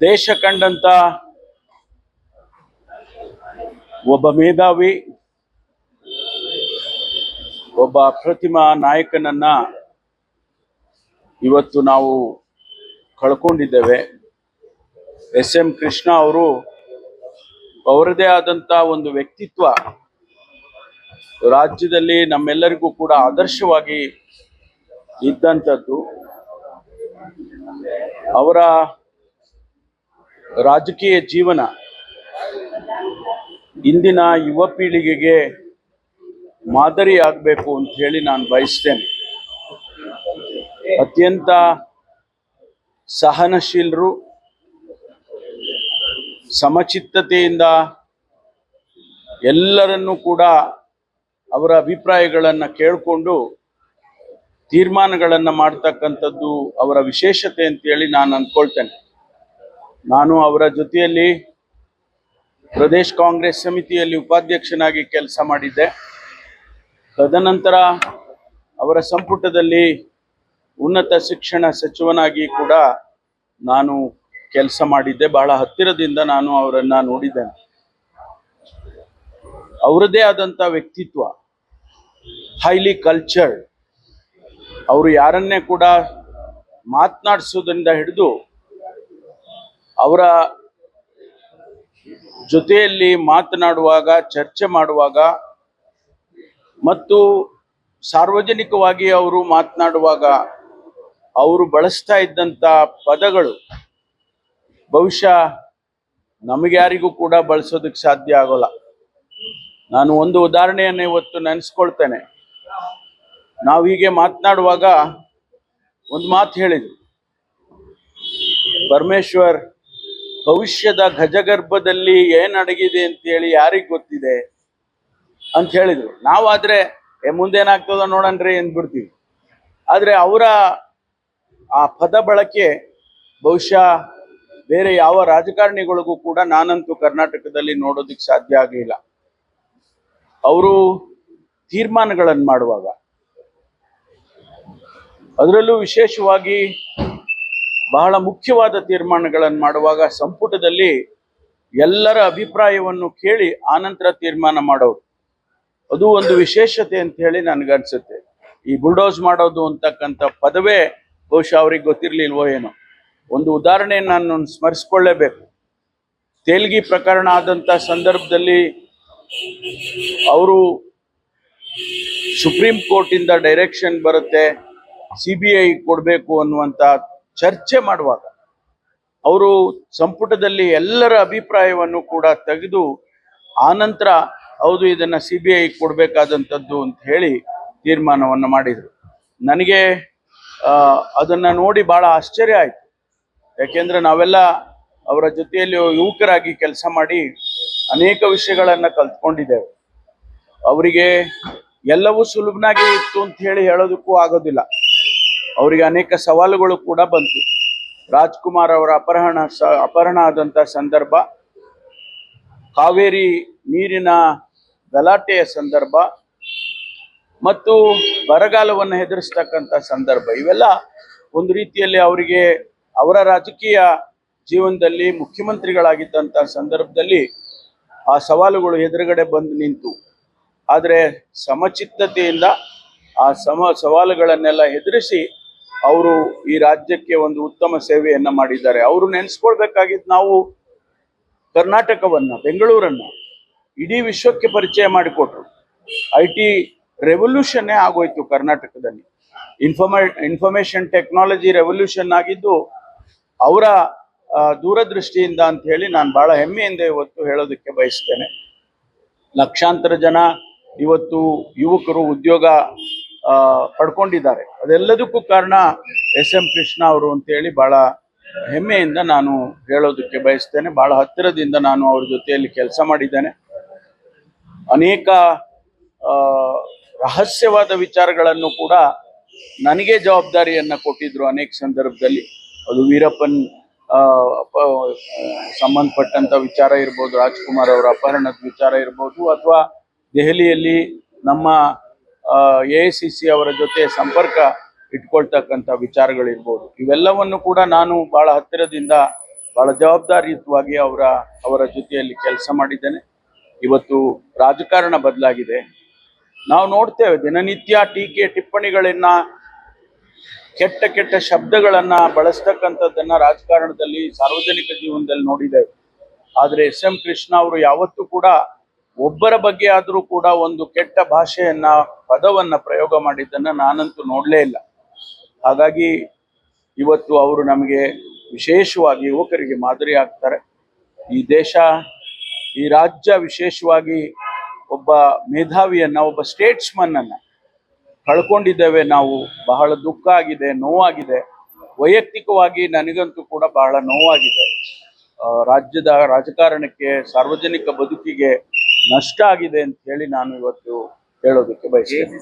ದೇಶ ಕಂಡಂತ ಒಬ್ಬ ಮೇಧಾವಿ, ಒಬ್ಬ ಅಪ್ರತಿಮ ನಾಯಕನನ್ನ ಇವತ್ತು ನಾವು ಕಳ್ಕೊಂಡಿದ್ದೇವೆ. ಎಸ್ ಎಂ ಕೃಷ್ಣ ಅವರು ಅವರದೇ ಆದಂತ ಒಂದು ವ್ಯಕ್ತಿತ್ವ ರಾಜ್ಯದಲ್ಲಿ ನಮ್ಮೆಲ್ಲರಿಗೂ ಕೂಡ ಆದರ್ಶವಾಗಿ ಇದ್ದಂಥದ್ದು ಅವರ ರಾಜಕೀಯ ಜೀವನ ಇಂದಿನ ಯುವ ಪೀಳಿಗೆಗೆ ಮಾದರಿ ಆಗಬೇಕು ಅಂತ ಹೇಳಿ ನಾನು ಬಯಸ್ತೇನೆ. ಅತ್ಯಂತ ಸಹನಶೀಲರು, ಸಮಚಿತ್ತತೆಯಿಂದ ಎಲ್ಲರನ್ನೂ ಕೂಡ ಅವರ ಅಭಿಪ್ರಾಯಗಳನ್ನು ಕೇಳಿಕೊಂಡು ತೀರ್ಮಾನಗಳನ್ನು ಮಾಡ್ತಕ್ಕಂಥದ್ದು ಅವರ ವಿಶೇಷತೆ ಅಂತೇಳಿ ನಾನು ಅಂದ್ಕೊಳ್ತೇನೆ ನಾನು ಅವರ ಜೊತೆಯಲ್ಲಿ ಪ್ರದೇಶ್ ಕಾಂಗ್ರೆಸ್ ಸಮಿತಿಯಲ್ಲಿ ಉಪಾಧ್ಯಕ್ಷನಾಗಿ ಕೆಲಸ ಮಾಡಿದ್ದೆ. ತದನಂತರ ಅವರ ಸಂಪುಟದಲ್ಲಿ ಉನ್ನತ ಶಿಕ್ಷಣ ಸಚಿವನಾಗಿ ಕೂಡ ನಾನು ಕೆಲಸ ಮಾಡಿದ್ದೆ. ಬಹಳ ಹತ್ತಿರದಿಂದ ನಾನು ಅವರನ್ನು ನೋಡಿದ್ದೇನೆ. ಅವರದೇ ಆದಂಥ ವ್ಯಕ್ತಿತ್ವ ಹೈಲಿ ಕಲ್ಚರ್ಡ್ ಅವರು ಯಾರನ್ನೇ ಕೂಡ ಮಾತನಾಡಿಸೋದ್ರಿಂದ ಹಿಡಿದು ಅವರ ಜೊತೆಯಲ್ಲಿ ಮಾತನಾಡುವಾಗ, ಚರ್ಚೆ ಮಾಡುವಾಗ ಮತ್ತು ಸಾರ್ವಜನಿಕವಾಗಿ ಅವರು ಮಾತನಾಡುವಾಗ ಅವರು ಬಳಸ್ತಾ ಇದ್ದಂಥ ಪದಗಳು ಬಹುಶಃ ನಮಗ್ಯಾರಿಗೂ ಕೂಡ ಬಳಸೋದಕ್ಕೆ ಸಾಧ್ಯ ಆಗೋಲ್ಲ. ನಾನು ಒಂದು ಉದಾಹರಣೆಯನ್ನು ಇವತ್ತು ನೆನೆಸ್ಕೊಳ್ತೇನೆ. ನಾವು ಹೀಗೆ ಮಾತನಾಡುವಾಗ ಒಂದು ಮಾತು ಹೇಳಿದ್ರು. ಪರಮೇಶ್ವರ್, ಭವಿಷ್ಯದ ಗಜಗರ್ಭದಲ್ಲಿ ಏನ್ ಅಡಗಿದೆ ಅಂತ ಹೇಳಿ ಯಾರಿಗ್ ಗೊತ್ತಿದೆ ಅಂತ ಹೇಳಿದ್ರು. ನಾವಾದ್ರೆ, ಏ, ಮುಂದೇನಾಗ್ತದ ನೋಡನ್ರಿ ಅಂದ್ಬಿಡ್ತೀವಿ. ಆದ್ರೆ ಅವರ ಆ ಪದ ಬಳಕೆ ಬಹುಶಃ ಬೇರೆ ಯಾವ ರಾಜಕಾರಣಿಗಳಿಗೂ ಕೂಡ ನಾನಂತೂ ಕರ್ನಾಟಕದಲ್ಲಿ ನೋಡೋದಕ್ಕೆ ಸಾಧ್ಯ ಆಗಲಿಲ್ಲ. ಅವರು ತೀರ್ಮಾನಗಳನ್ನು ಮಾಡುವಾಗ ಅದರಲ್ಲೂ ವಿಶೇಷವಾಗಿ ಬಹಳ ಮುಖ್ಯವಾದ ತೀರ್ಮಾನಗಳನ್ನು ಮಾಡುವಾಗ ಸಂಪುಟದಲ್ಲಿ ಎಲ್ಲರ ಅಭಿಪ್ರಾಯವನ್ನು ಕೇಳಿ ಆನಂತರ ತೀರ್ಮಾನ ಮಾಡೋರು. ಅದು ಒಂದು ವಿಶೇಷತೆ ಅಂತ ಹೇಳಿ ನನಗನ್ಸುತ್ತೆ. ಈ ಬುಲ್ಡೋಸ್ ಮಾಡೋದು ಅಂತಕ್ಕಂಥ ಪದವೇ ಬಹುಶಃ ಅವ್ರಿಗೆ ಗೊತ್ತಿರಲಿಲ್ವೋ ಏನೋ. ಒಂದು ಉದಾಹರಣೆಯನ್ನು ನಾನು ಸ್ಮರಿಸ್ಕೊಳ್ಳೇಬೇಕು. ತೇಲ್ಗಿ ಪ್ರಕರಣ ಆದಂಥ ಸಂದರ್ಭದಲ್ಲಿ ಅವರು ಸುಪ್ರೀಂ ಕೋರ್ಟಿಂದ ಡೈರೆಕ್ಷನ್ ಬರುತ್ತೆ. ಸಿ ಬಿ ಐ ಕೊಡಬೇಕು ಅನ್ನುವಂಥ ಚರ್ಚೆ ಮಾಡುವಾಗ ಅವರು ಸಂಪುಟದಲ್ಲಿ ಎಲ್ಲರ ಅಭಿಪ್ರಾಯವನ್ನು ಕೂಡ ತೆಗೆದು ಆನಂತರ ಹೌದು, ಇದನ್ನ ಸಿ ಬಿ ಐ ಕೊಡಬೇಕಾದಂಥದ್ದು ಅಂತ ಹೇಳಿ ತೀರ್ಮಾನವನ್ನು ಮಾಡಿದರು. ನನಗೆ ಅದನ್ನು ನೋಡಿ ಬಹಳ ಆಶ್ಚರ್ಯ ಆಯ್ತು. ಯಾಕೆಂದ್ರೆ ನಾವೆಲ್ಲ ಅವರ ಜೊತೆಯಲ್ಲಿ ಯುವಕರಾಗಿ ಕೆಲಸ ಮಾಡಿ ಅನೇಕ ವಿಷಯಗಳನ್ನು ಕಲ್ತ್ಕೊಂಡಿದ್ದೇವೆ. ಅವರಿಗೆ ಎಲ್ಲವೂ ಸುಲಭನಾಗಿ ಇತ್ತು ಅಂತ ಹೇಳಿ ಹೇಳೋದಕ್ಕೂ ಆಗೋದಿಲ್ಲ. ಅವರಿಗೆ ಅನೇಕ ಸವಾಲುಗಳು ಕೂಡ ಬಂತು. ರಾಜ್ಕುಮಾರ್ ಅವರ ಅಪಹರಣ ಸ, ಅಪಹರಣ ಆದಂಥ ಸಂದರ್ಭ, ಕಾವೇರಿ ನೀರಿನ ಗಲಾಟೆಯ ಸಂದರ್ಭ, ಮತ್ತು ಬರಗಾಲವನ್ನು ಹೆದರಿಸ್ತಕ್ಕಂಥ ಸಂದರ್ಭ. ಇವೆಲ್ಲ ಒಂದು ರೀತಿಯಲ್ಲಿ ಅವರಿಗೆ ಅವರ ರಾಜಕೀಯ ಜೀವನದಲ್ಲಿ ಮುಖ್ಯಮಂತ್ರಿಗಳಾಗಿದ್ದಂಥ ಸಂದರ್ಭದಲ್ಲಿ ಆ ಸವಾಲುಗಳು ಎದುರುಗಡೆ ಬಂದು ನಿಂತು. ಆದರೆ ಸಮಚಿತ್ತತೆಯಿಂದ ಆ ಸಮ, ಸವಾಲುಗಳನ್ನೆಲ್ಲ ಎದುರಿಸಿ ಅವರು ಈ ರಾಜ್ಯಕ್ಕೆ ಒಂದು ಉತ್ತಮ ಸೇವೆಯನ್ನ ಮಾಡಿದ್ದಾರೆ. ಅವರು ನೆನೆಸ್ಕೊಳ್ಬೇಕಾಗಿದ್ದು ನಾವು ಕರ್ನಾಟಕವನ್ನ, ಬೆಂಗಳೂರನ್ನ ಇಡೀ ವಿಶ್ವಕ್ಕೆ ಪರಿಚಯ ಮಾಡಿಕೊಟ್ರು. ಐ ಟಿ ರೆವಲ್ಯೂಷನ್ನೇ ಆಗೋಯ್ತು ಕರ್ನಾಟಕದಲ್ಲಿ. ಇನ್ಫಾರ್ಮೇ ಇನ್ಫಾರ್ಮೇಶನ್ ಟೆಕ್ನಾಲಜಿ ರೆವಲ್ಯೂಷನ್ ಆಗಿದ್ದು ಅವರ ದೂರದೃಷ್ಟಿಯಿಂದ ಅಂತ ಹೇಳಿ ನಾನು ಬಹಳ ಹೆಮ್ಮೆಯಿಂದ ಇವತ್ತು ಹೇಳೋದಕ್ಕೆ ಬಯಸ್ತೇನೆ. ಲಕ್ಷಾಂತರ ಜನ ಇವತ್ತು ಯುವಕರು ಉದ್ಯೋಗ ಪಡ್ಕೊಂಡಿದ್ದಾರೆ. ಅದೆಲ್ಲದಕ್ಕೂ ಕಾರಣ ಎಸ್ ಎಂ ಕೃಷ್ಣ ಅವರು ಅಂತೇಳಿ ಬಹಳ ಹೆಮ್ಮೆಯಿಂದ ನಾನು ಹೇಳೋದಕ್ಕೆ ಬಯಸ್ತೇನೆ. ಬಹಳ ಹತ್ತಿರದಿಂದ ನಾನು ಅವ್ರ ಜೊತೆಯಲ್ಲಿ ಕೆಲಸ ಮಾಡಿದ್ದೇನೆ. ಅನೇಕ ರಹಸ್ಯವಾದ ವಿಚಾರಗಳನ್ನು ಕೂಡ ನನಗೆ ಜವಾಬ್ದಾರಿಯನ್ನ ಕೊಟ್ಟಿದ್ರು ಅನೇಕ ಸಂದರ್ಭದಲ್ಲಿ. ಅದು ವೀರಪ್ಪನ್ ಸಂಬಂಧಪಟ್ಟಂಥ ವಿಚಾರ ಇರ್ಬೋದು, ರಾಜ್ಕುಮಾರ್ ಅವರ ಅಪಹರಣದ ವಿಚಾರ ಇರ್ಬೋದು, ಅಥವಾ ದೆಹಲಿಯಲ್ಲಿ ನಮ್ಮ ಎ ಸಿ ಸಿ ಅವರ ಜೊತೆ ಸಂಪರ್ಕ ಇಟ್ಕೊಳ್ತಕ್ಕಂಥ ವಿಚಾರಗಳಿರ್ಬೋದು. ಇವೆಲ್ಲವನ್ನು ಕೂಡ ನಾನು ಬಹಳ ಹತ್ತಿರದಿಂದ ಬಹಳ ಜವಾಬ್ದಾರಿಯುತವಾಗಿ ಅವರ ಅವರ ಜೊತೆಯಲ್ಲಿ ಕೆಲಸ ಮಾಡಿದ್ದೇನೆ. ಇವತ್ತು ರಾಜಕಾರಣ ಬದಲಾಗಿದೆ. ನಾವು ನೋಡ್ತೇವೆ, ದಿನನಿತ್ಯ ಟೀಕೆ ಟಿಪ್ಪಣಿಗಳನ್ನ, ಕೆಟ್ಟ ಕೆಟ್ಟ ಶಬ್ದಗಳನ್ನ ಬಳಸ್ತಕ್ಕಂಥದ್ದನ್ನ ರಾಜಕಾರಣದಲ್ಲಿ ಸಾರ್ವಜನಿಕ ಜೀವನದಲ್ಲಿ ನೋಡಿದ್ದೇವೆ. ಆದ್ರೆ ಎಸ್ ಎಂ ಕೃಷ್ಣ ಅವರು ಯಾವತ್ತೂ ಕೂಡ ಒಬ್ಬರ ಬಗ್ಗೆ ಆದರೂ ಕೂಡ ಒಂದು ಕೆಟ್ಟ ಭಾಷೆಯನ್ನ, ಪದವನ್ನ ಪ್ರಯೋಗ ಮಾಡಿದ್ದನ್ನ ನಾನಂತೂ ನೋಡಲೇ ಇಲ್ಲ. ಹಾಗಾಗಿ ಇವತ್ತು ಅವರು ನಮಗೆ ವಿಶೇಷವಾಗಿ ಯುವಕರಿಗೆ ಮಾದರಿ ಆಗ್ತಾರೆ. ಈ ದೇಶ, ಈ ರಾಜ್ಯ ವಿಶೇಷವಾಗಿ ಒಬ್ಬ ಮೇಧಾವಿಯನ್ನ, ಒಬ್ಬ ಸ್ಟೇಟ್ಸ್ಮನ್ ಅನ್ನ ಕಳ್ಕೊಂಡಿದ್ದೇವೆ. ನಾವು ಬಹಳ ದುಃಖ ಆಗಿದೆ, ನೋವಾಗಿದೆ. ವೈಯಕ್ತಿಕವಾಗಿ ನನಗಂತೂ ಕೂಡ ಬಹಳ ನೋವಾಗಿದೆ. ರಾಜ್ಯದ ರಾಜಕಾರಣಕ್ಕೆ, ಸಾರ್ವಜನಿಕ ಬದುಕಿಗೆ ನಷ್ಟ ಆಗಿದೆ ಅಂತ ಹೇಳಿ ನಾನು ಇವತ್ತು ಹೇಳೋದಕ್ಕೆ ಬಯಸ್ತೇನೆ.